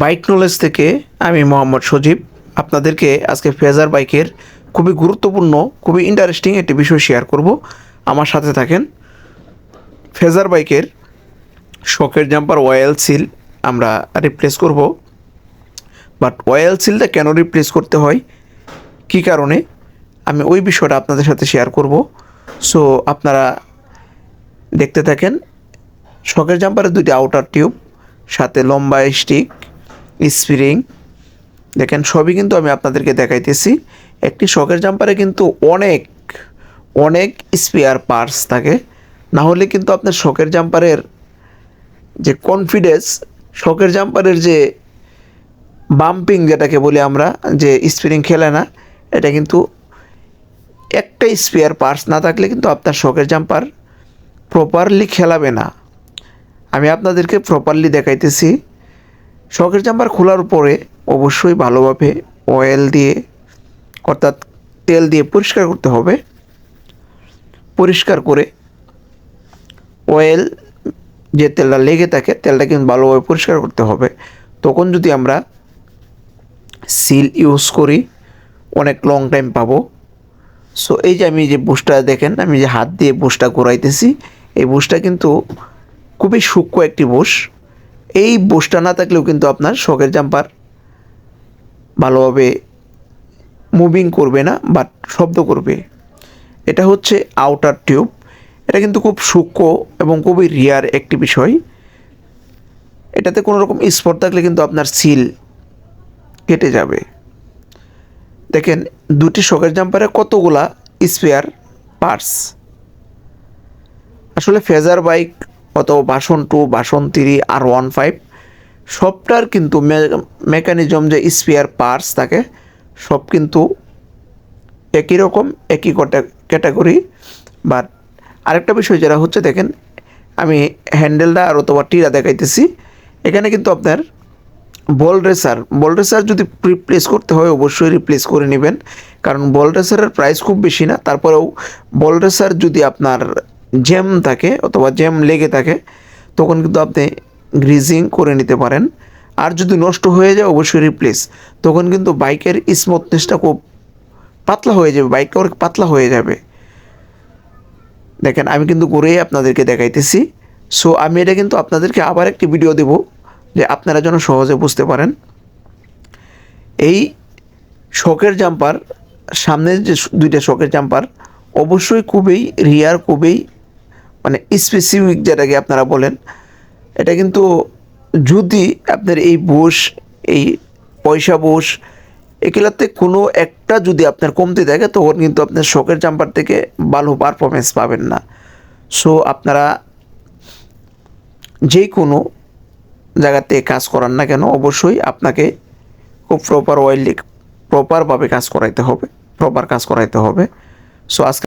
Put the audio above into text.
Bike knowledge থেকে আমি মোহাম্মদ সজীব। আপনাদেরকে আজকে ফেজার বাইকের খুবই গুরুত্বপূর্ণ, খুবই ইন্টারেস্টিং একটি বিষয় শেয়ার করব। আমার সাথে থাকেন ফেজার বাইকের শকের জাম্পার ওয়েল সিল আমরা রিপ্লেস করব। বাট ওয়েল সিলটা কেন রিপ্লেস করতে হয়? কী কারণে? আমি ওই বিষয়টা আপনাদের সাথে শেয়ার করব। সো আপনারা দেখতে থাকেন শকের জাম্পারের দুটি আউটার টিউব সাথে লম্বা স্টিক স্প্রিং। দেখেন, সবই কিন্তু আমি আপনাদেরকে দেখাইতেছি। একটি শখের জাম্পারে কিন্তু অনেক অনেক স্পেয়ার পার্টস থাকে। না হলে কিন্তু আপনার শখের জাম্পারের যে কনফিডেন্স শখের জাম্পারের যে বাম্পিং যেটাকে বলি আমরা, যে স্প্রিং খেলে না, এটা কিন্তু একটা স্পেয়ার পার্টস না থাকলে কিন্তু আপনার শখের জাম্পার প্রপারলি খেলাবে না। আমি আপনাদেরকে প্রপারলি দেখাইতেছি। শখের জাম্পার খোলার পরে অবশ্যই ভালোভাবে অয়েল দিয়ে, অর্থাৎ তেল দিয়ে পরিষ্কার করতে হবে। পরিষ্কার করে অয়েল যে তেলটা লেগে থাকে, তেলটা কিন্তু ভালোভাবে পরিষ্কার করতে হবে। তখন যদি আমরা সিল ইউজ করি, অনেক লং টাইম পাবো। সো এই যে আমি যে বুশটা দেখেন, আমি যে হাত দিয়ে বুশটা ঘোরাইতেছি, এই বুশটা কিন্তু খুবই সূক্ষ্ম একটি বুশ এই বোসটা না থাকলেও কিন্তু আপনার শখের জাম্পার ভালোভাবে মুভিং করবে না বাট শব্দ করবে। এটা হচ্ছে আউটার টিউব এটা কিন্তু খুব সূক্ষ্ম এবং খুবই রিয়ার একটি বিষয়। এটাতে কোনো রকম স্পট থাকলে কিন্তু আপনার সিল কেটে যাবে। দেখেন, দুটি শখের জাম্পারে কতগুলা স্পেয়ার পার্টস আসলে ফেজার বাইক অথবা বাসন টু বাসন থ্রি আর ওয়ান ফাইভ সবটার কিন্তু মেকানিজম যে স্পিয়ার পার্টস থাকে, সব কিন্তু একই রকম, একই ক্যাটাগরি বাট আরেকটা বিষয় যেটা হচ্ছে, দেখেন, আমি হ্যান্ডেলটা আর অথবা টিরা দেখাইতেছি। এখানে কিন্তু আপনার বল রেসার বল রেসার যদি রিপ্লেস করতে হয়, অবশ্যই রিপ্লেস করে নেবেন। কারণ বল রেসারের প্রাইস খুব বেশি না। তারপরেও বল রেসার যদি আপনার জ্যাম থাকে অথবা জ্যাম লেগে থাকে, তখন কিন্তু আপনি গ্রিজিং করে নিতে পারেন। আর যদি নষ্ট হয়ে যায়, অবশ্যই রিপ্লেস তখন কিন্তু বাইকের স্মুথনেসটা খুব পাতলা হয়ে যাবে বাইকটা অনেক পাতলা হয়ে যাবে। দেখেন, আমি কিন্তু ঘুরেই আপনাদেরকে দেখাইতেছি। সো আমি এটা কিন্তু আপনাদেরকে আবার একটি ভিডিও দেব, যে আপনারা যেন সহজে বুঝতে পারেন। এই শখের জাম্পার সামনের যে দুইটা শখের জাম্পার অবশ্যই খুবই রিয়ার খুবই মানে স্পেসিফিক যেটাকে আপনারা বলেন, এটা কিন্তু যদি আপনার এই বুশ এই পয়সা বুশ এগুলাতে কোনো একটা যদি আপনার কমতে থাকে, তখন কিন্তু আপনার শখের জাম্পার থেকে ভালো পারফরমেন্স পাবেন না। সো আপনারা যে কোনো জায়গাতে কাজ করান না কেন, অবশ্যই আপনাকে খুব প্রপার অয়েল প্রপারভাবে কাজ করাইতে হবে প্রপার কাজ করাইতে হবে। সো আজকে